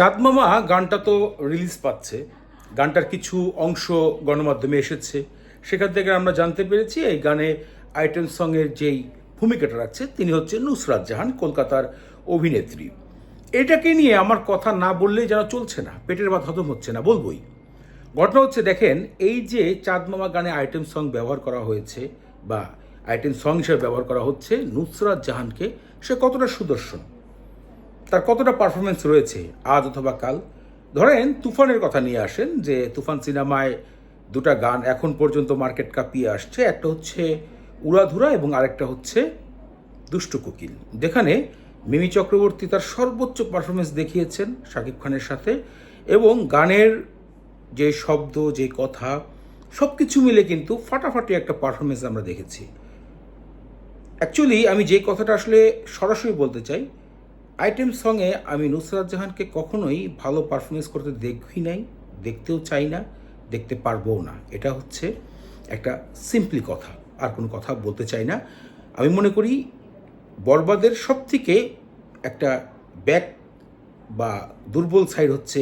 চাঁদমামা গানটা তো রিলিজ পাচ্ছে। গানটার কিছু অংশ গণমাধ্যমে এসেছে। সেখান থেকে আমরা জানতে পেরেছি, এই গানে আইটেম সংয়ের যেই ভূমিকাটা রাখছে, তিনি হচ্ছে নুসরাত জাহান, কলকাতার অভিনেত্রী। এটাকে নিয়ে আমার কথা না বললেই যেন চলছে না, পেটের ভাত হজম হচ্ছে না, বলবই। ঘটনা হচ্ছে, দেখেন, এই যে চাঁদমামা গানে আইটেম সং ব্যবহার করা হয়েছে, বা আইটেম সং হিসেবে ব্যবহার করা হচ্ছে নুসরাত জাহানকে, সে কতটা সুদর্শন। তার কতটা পারফরমেন্স রয়েছে আজ অথবা কাল? ধরেন তুফানের কথা নিয়ে আসেন যে তুফান সিনেমায় দুটা গান এখন পর্যন্ত মার্কেট কাঁপিয়ে আসছে। একটা হচ্ছে উড়াধুরা এবং আরেকটা হচ্ছে দুষ্টু কোকিল। যেখানে মিমি চক্রবর্তী তার সর্বোচ্চ পারফরমেন্স দেখিয়েছেন শাকিব খানের সাথে এবং গানের যে শব্দ, যে কথা সব কিছু মিলে কিন্তু ফাটাফাটি একটা পারফরমেন্স আমরা দেখেছি। অ্যাকচুয়ালি আমি যে কথাটা আসলে সরাসরি বলতে চাই আইটেম সঙ্গে আমি নুসরাত জাহানকে কখনোই ভালো পারফরমেন্স করতে দেখি নাই, দেখতেও চাই না, দেখতে পারবও না। এটা হচ্ছে একটা সিম্পলি কথা, আর কোনো কথা বলতে চাই না। আমি মনে করি বরবাদের সব থেকে একটা ব্যাক বা দুর্বল সাইড হচ্ছে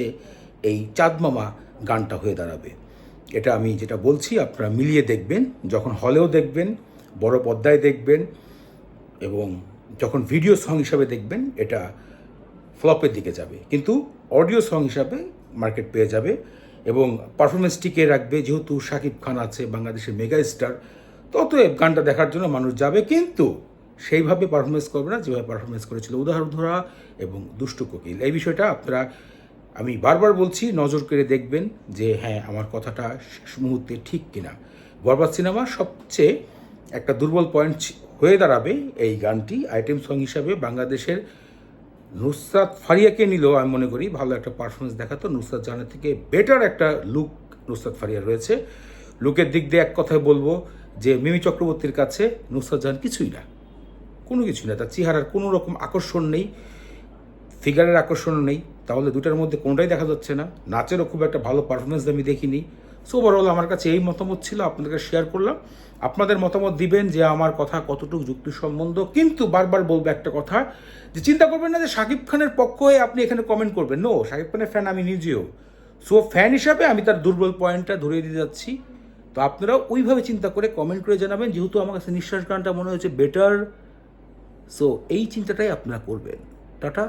এই চাঁদমামা গানটা হয়ে দাঁড়াবে। এটা আমি যেটা বলছি, আপনারা মিলিয়ে দেখবেন, যখন হলেও দেখবেন, বড় পর্দায় দেখবেন, এবং যখন ভিডিও সং হিসাবে দেখবেন, এটা ফ্লপের দিকে যাবে। কিন্তু অডিও সং হিসাবে মার্কেট পেয়ে যাবে এবং পারফরমেন্স টিকে রাখবে। যেহেতু শাকিব খান আছে, বাংলাদেশের মেগা স্টার ততএব গানটা দেখার জন্য মানুষ যাবে। কিন্তু সেইভাবে পারফরমেন্স করবে না যেভাবে পারফরমেন্স করেছিল উদাহরণ ধরা এবং দুষ্টু কোকিল। এই বিষয়টা আপনারা, আমি বারবার বলছি, নজর করে দেখবেন যে হ্যাঁ আমার কথাটা শেষ মুহূর্তে ঠিক কিনা। বরবাদ সিনেমা সবচেয়ে একটা দুর্বল পয়েন্ট হয়ে দাঁড়াবে এই গানটি আইটেম সং হিসাবে বাংলাদেশের নুসরাত ফারিয়াকে নিলেও আমি মনে করি ভালো একটা পারফরমেন্স দেখাতো। নুসরাত জাহানের থেকে বেটার একটা লুক নুসরাত ফারিয়া রয়েছে। লুকের দিক দিয়ে এক কথায় বলব যে মিমি চক্রবর্তীর কাছে নুসরাত জাহান কিছুই না। কোনো কিছুই না। তার চেহারার কোনো রকম আকর্ষণ নেই ফিগারের আকর্ষণও নেই। তাহলে দুটার মধ্যে কোনোটাই দেখা যাচ্ছে না। নাচেরও খুব একটা ভালো পারফরমেন্স আমি দেখিনি। সো ওভারঅল আমার কাছে এই মতামত ছিল, আপনাদেরকে শেয়ার করলাম। আপনাদের মতামত দিবেন যে আমার কথা কতটুকু যুক্তি সম্বন্ধ কিন্তু বারবার বলব একটা কথা, যে চিন্তা করবেন না যে শাকিব খানের পক্ষ হয়ে আপনি এখানে কমেন্ট করবেন। নো শাকিব খানের ফ্যান আমি নিজেও। সো ফ্যান হিসাবে আমি তার দুর্বল পয়েন্টটা ধরিয়ে দিয়ে যাচ্ছি। তো আপনারা ওইভাবে চিন্তা করে কমেন্ট করে জানাবেন, যেহেতু আমার কাছে নিঃশ্বাস গানটা মনে হয়েছে বেটার সো এই চিন্তাটাই আপনারা করবেন। টাটা।